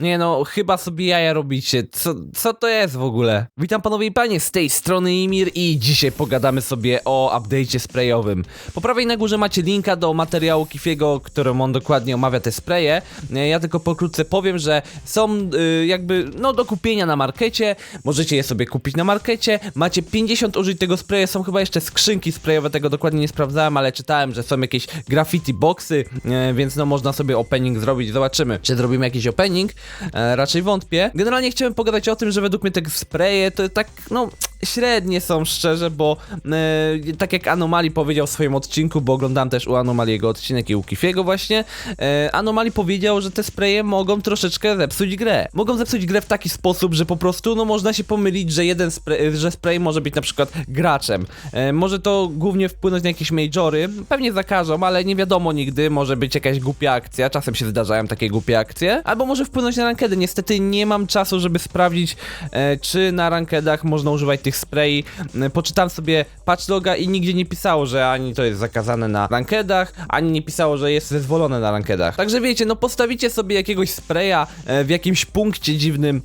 Nie no, chyba sobie jaja robicie. Co, co to jest w ogóle? Witam panowie i panie, z tej strony Imir i dzisiaj pogadamy sobie o update'cie sprayowym. Po prawej na górze macie linka do materiału Kifiego, którym on dokładnie omawia te spraye. E, Ja tylko pokrótce powiem, że są y, jakby no do kupienia na markecie. Możecie je sobie kupić na markecie. Macie 50 użyć tego spraya, są chyba jeszcze skrzynki sprayowe, tego dokładnie nie sprawdzałem, ale czytałem, że są jakieś graffiti boxy, e, więc no można sobie opening zrobić. Zobaczymy, czy zrobimy jakiś opening. E, raczej wątpię. Generalnie chciałem pogadać o tym, że według mnie te spraye to tak, no, średnie są szczerze, bo e, tak jak Anomali powiedział w swoim odcinku, bo oglądałem też u Anomaliego odcinek i u Kifiego właśnie, e, Anomali powiedział, że te spraye mogą troszeczkę zepsuć grę. Mogą zepsuć grę w taki sposób, że po prostu, no, można się pomylić, że jeden spray, że spray może być na przykład graczem. E, może to głównie wpłynąć na jakieś majory, pewnie zakażą, ale nie wiadomo nigdy, może być jakaś głupia akcja, czasem się zdarzają takie głupie akcje, albo może wpłynąć na rankedy. Niestety nie mam czasu, żeby sprawdzić, e, czy na rankedach można używać tych sprayi. E, poczytałem sobie patchloga i nigdzie nie pisało, że ani to jest zakazane na rankedach, ani nie pisało, że jest zezwolone na rankedach. Także wiecie, no postawicie sobie jakiegoś spraya e, w jakimś punkcie dziwnym,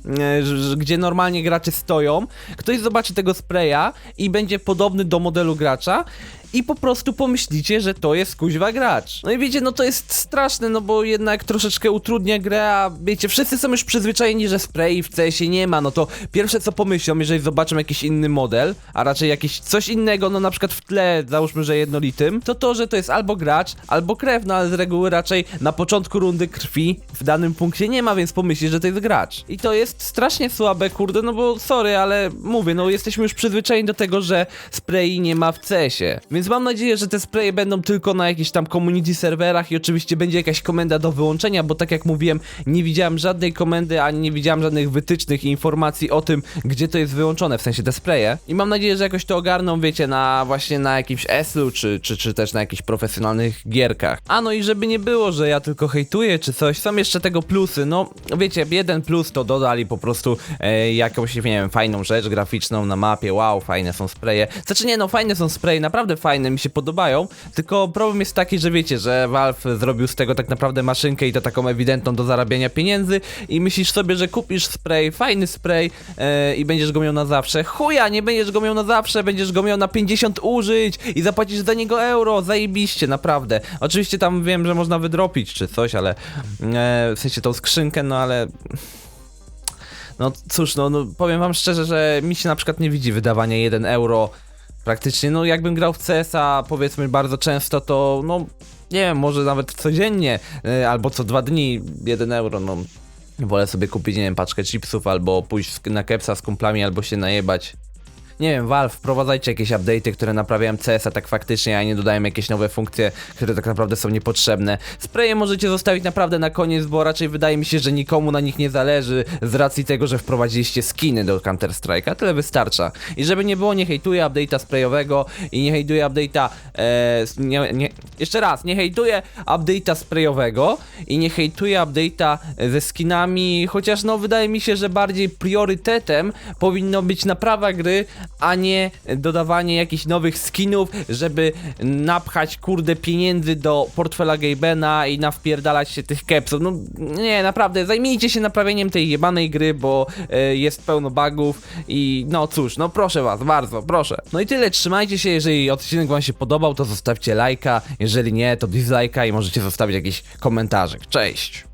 gdzie normalnie gracze stoją, ktoś zobaczy tego spraya i będzie podobny do modelu gracza i po prostu pomyślicie, że to jest kuźwa gracz. No i wiecie, no to jest straszne, no bo jednak troszeczkę utrudnia grę, a wiecie, wszyscy są już przyzwyczajeni, że spray w CS-ie nie ma, no to pierwsze co pomyślą, jeżeli zobaczą jakiś inny model, a raczej jakiś coś innego, no na przykład w tle, załóżmy, że jednolitym, to to, że to jest albo gracz, albo krew, no ale z reguły raczej na początku rundy krwi w danym punkcie nie ma, więc pomyślisz, że to jest gracz. I to jest strasznie słabe, kurde, no bo sorry, ale mówię, no jesteśmy już przyzwyczajeni do tego, że spray nie ma w CS-ie. Więc mam nadzieję, że te spraye będą tylko na jakichś tam community serwerach i oczywiście będzie jakaś komenda do wyłączenia, bo tak jak mówiłem, nie widziałem żadnej komendy, ani nie widziałem żadnych wytycznych i informacji o tym, gdzie to jest wyłączone, w sensie te spraye. I mam nadzieję, że jakoś to ogarną, wiecie, na właśnie na jakimś eslu, czy, czy, czy też na jakichś profesjonalnych gierkach. A no i żeby nie było, że ja tylko hejtuję, czy coś, są jeszcze tego plusy, no wiecie, jeden plus to dodali po prostu e, jakąś, nie wiem, fajną rzecz graficzną na mapie, wow, fajne są spraye. Znaczy nie, no fajne są spraye, naprawdę fajne, mi się podobają, tylko problem jest taki, że wiecie, że Valve zrobił z tego tak naprawdę maszynkę i to taką ewidentną do zarabiania pieniędzy i myślisz sobie, że kupisz spray, fajny spray e, i będziesz go miał na zawsze. Chuja, nie będziesz go miał na zawsze, będziesz go miał na 50 użyć i zapłacisz za niego euro, zajebiście, naprawdę. Oczywiście tam wiem, że można wydropić czy coś, ale e, w sensie tą skrzynkę, no ale... No cóż, no, no powiem wam szczerze, że mi się na przykład nie widzi wydawania 1 euro praktycznie. No jakbym grał w CS-a powiedzmy bardzo często, to no nie wiem, może nawet codziennie y, albo co dwa dni 1 euro, no wolę sobie kupić, nie wiem, paczkę chipsów albo pójść na kepsa z kumplami albo się najebać. Nie wiem, Valve, wprowadzajcie jakieś update'y, które naprawiają CS-a tak faktycznie, a nie dodają jakieś nowe funkcje, które tak naprawdę są niepotrzebne. Spraye możecie zostawić naprawdę na koniec, bo raczej wydaje mi się, że nikomu na nich nie zależy z racji tego, że wprowadziliście skiny do Counter-Strike'a. Tyle wystarcza. I żeby nie było, nie hejtuję update'a sprayowego i nie hejtuję update'a... E, nie, nie, jeszcze raz, nie hejtuję update'a sprayowego i nie hejtuję update'a ze skinami, chociaż no wydaje mi się, że bardziej priorytetem powinno być naprawa gry, a nie dodawanie jakichś nowych skinów, żeby napchać kurde pieniędzy do portfela Gabena i nawpierdalać się tych kepsów. No nie, naprawdę, zajmijcie się naprawieniem tej jebanej gry, bo e, jest pełno bugów i no cóż, no proszę was, bardzo, proszę. No i tyle, trzymajcie się, jeżeli odcinek wam się podobał, to zostawcie lajka, jeżeli nie, to dislajka i możecie zostawić jakiś komentarzek. Cześć!